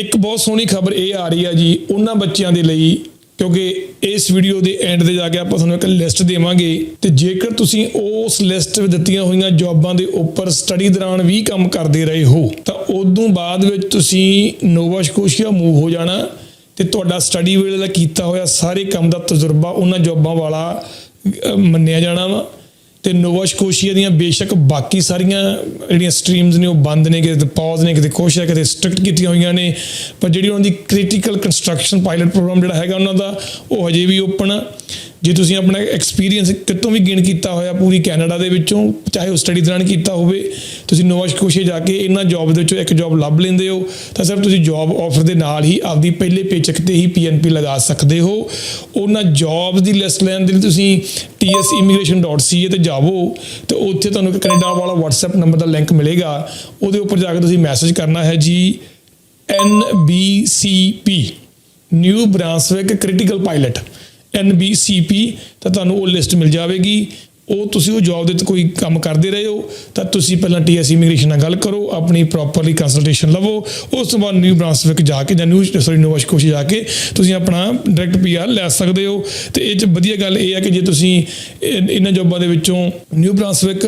ਇੱਕ ਬਹੁਤ ਸੋਹਣੀ ਖਬਰ ਇਹ ਆ ਰਹੀ ਆ ਜੀ, ਉਹਨਾਂ ਬੱਚਿਆਂ ਦੇ ਲਈ, ਕਿਉਂਕਿ ਇਸ ਵੀਡੀਓ ਦੇ ਐਂਡ ਤੇ ਜਾ ਕੇ ਆਪਾਂ ਤੁਹਾਨੂੰ ਇੱਕ ਲਿਸਟ ਦੇਵਾਂਗੇ। ਤੇ ਜੇਕਰ ਤੁਸੀਂ ਉਸ ਲਿਸਟ ਵਿੱਚ ਦਿੱਤੀਆਂ ਹੋਈਆਂ ਜੌਬਾਂ ਦੇ ਉੱਪਰ ਸਟੱਡੀ ਦੌਰਾਨ ਵੀ ਕੰਮ ਕਰਦੇ ਰਹੇ ਹੋ, ਤਾਂ ਉਦੋਂ ਬਾਅਦ ਵਿੱਚ ਤੁਸੀਂ ਨੋਵਾ ਸਕੋਸ਼ੀਆ ਮੂਵ ਹੋ ਜਾਣਾ ਤੇ ਤੁਹਾਡਾ ਸਟੱਡੀ ਵੇਲੇ ਦਾ ਕੀਤਾ ਹੋਇਆ ਸਾਰੇ ਕੰਮ ਦਾ ਤਜਰਬਾ ਉਹਨਾਂ ਜੌਬਾਂ ਵਾਲਾ ਮੰਨਿਆ ਜਾਣਾ ਵਾ। ਤੇ ਨੋਵਾਸ਼ਕੋਸ਼ੀਆ ਦੀਆਂ ਬੇਸ਼ੱਕ ਬਾਕੀ ਸਾਰੀਆਂ ਜਿਹੜੀਆਂ ਸਟਰੀਮਸ ਨੇ ਉਹ ਬੰਦ ਨੇ, ਕਿਤੇ ਪੌਜ਼ ਨੇ, ਕਿਤੇ ਕੁਛ ਹੈ, ਕਿਤੇ ਸਟ੍ਰਿਕਟ ਕੀਤੀਆਂ ਹੋਈਆਂ ਨੇ। ਪਰ ਜਿਹੜੀ ਉਹਨਾਂ ਦੀ ਕ੍ਰਿਟੀਕਲ ਕੰਸਟਰਕਸ਼ਨ ਪਾਇਲਟ ਪ੍ਰੋਗਰਾਮ ਜਿਹੜਾ ਹੈਗਾ ਉਹਨਾਂ ਦਾ, ਉਹ ਹਜੇ ਵੀ ਓਪਨ ਆ। ਜੇ ਤੁਸੀਂ ਆਪਣਾ ਐਕਸਪੀਰੀਅੰਸ ਕਿਤੋਂ ਵੀ ਗੇਨ ਕੀਤਾ ਹੋਇਆ ਪੂਰੀ ਕੈਨੇਡਾ ਦੇ ਵਿੱਚੋਂ, ਚਾਹੇ ਉਹ ਸਟੱਡੀ ਦੌਰਾਨ ਕੀਤਾ ਹੋਵੇ, ਤੁਸੀਂ ਨੋਵਾ ਸਕੋਸ਼ੀਆ ਜਾ ਕੇ ਇਹਨਾਂ ਜੌਬ ਦੇ ਵਿੱਚੋਂ ਇੱਕ ਜੌਬ ਲੱਭ ਲੈਂਦੇ ਹੋ, ਤਾਂ ਸਿਰਫ ਤੁਸੀਂ ਜੌਬ ਆਫਰ ਦੇ ਨਾਲ ਹੀ ਆਪਦੀ ਪਹਿਲੇ ਪੇਚਕ ਤੇ ਹੀ ਪੀਐਨਪੀ ਲਗਾ ਸਕਦੇ ਹੋ। ਉਹਨਾਂ ਜੌਬਸ ਦੀ ਲਿਸਟ ਲੈਣ ਦੇ ਲਈ ਤੁਸੀਂ tsimmigration.ca ਤੇ ਜਾਵੋ, ਤੇ ਉੱਥੇ ਤੁਹਾਨੂੰ ਇੱਕ ਕੈਨੇਡਾ ਵਾਲਾ WhatsApp ਨੰਬਰ ਦਾ ਲਿੰਕ ਮਿਲੇਗਾ। ਉਹਦੇ ਉੱਪਰ ਜਾ ਕੇ ਤੁਸੀਂ ਮੈਸੇਜ ਕਰਨਾ ਹੈ ਜੀ NBCP New Brunswick critical pilot NBCP ਤਾਂ ਤੁਹਾਨੂੰ ਉਹ ਲਿਸਟ ਮਿਲ ਜਾਵੇਗੀ। ਉਹ ਤੁਸੀਂ ਉਹ ਜੌਬ ਦੇ ਤੇ ਕੋਈ ਕੰਮ ਕਰਦੇ ਰਹੇ ਹੋ, ਤਾਂ ਤੁਸੀਂ ਪਹਿਲਾਂ TS ਇਮੀਗ੍ਰੇਸ਼ਨ ਨਾਲ ਗੱਲ ਕਰੋ, ਆਪਣੀ ਪ੍ਰੋਪਰਲੀ ਕੰਸਲਟੇਸ਼ਨ ਲਵੋ, ਉਸ ਤੋਂ ਬਾਅਦ ਨਿਊ ਬ੍ਰਾਂਸਵਿਕ ਜਾ ਕੇ ਜਾਂ ਨਿਊ ਸੌਰੀ ਨੋਵਾ ਸਕੋਸ਼ੀ ਜਾ ਕੇ ਤੁਸੀਂ ਆਪਣਾ ਡਾਇਰੈਕਟ ਪੀਆਰ ਲੈ ਸਕਦੇ ਹੋ। ਤੇ ਇਹ ਚ ਵਧੀਆ ਗੱਲ ਇਹ ਹੈ ਕਿ ਜੇ ਤੁਸੀਂ ਇਹਨਾਂ ਜੌਬਾਂ ਦੇ ਵਿੱਚੋਂ New Brunswick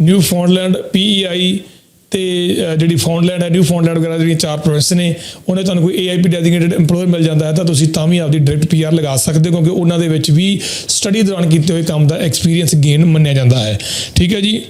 Newfoundland PEI ਤੇ ਜਿਹੜੀ ਫੌਂਡਲੈਂਡ ਹੈ ਨਿਊ ਫੌਂਡਲੈਂਡ ਵਗੈਰਾ ਜਿਹੜੀਆਂ ਚਾਰ ਪ੍ਰੋਵਿੰਸ ਨੇ, ਉਹਨੇ ਤੁਹਾਨੂੰ ਕੋਈ AIP ਡੈਜ਼ਿਗਨੇਟਡ EMPLOYER ਮਿਲ ਜਾਂਦਾ ਹੈ, ਤਾਂ ਤੁਸੀਂ ਤਾਂ ਵੀ ਆਪਦੀ ਡਾਇਰੈਕਟ PR ਲਗਾ ਸਕਦੇ ਹੋ, ਕਿਉਂਕਿ ਉਹਨਾਂ ਦੇ ਵਿੱਚ ਵੀ ਸਟੱਡੀ ਦੌਰਾਨ ਕੀਤੇ ਹੋਏ ਕੰਮ ਦਾ ਐਕਸਪੀਰੀਅੰਸ ਗੇਨ ਮੰਨਿਆ ਜਾਂਦਾ ਹੈ। ਠੀਕ ਹੈ ਜੀ?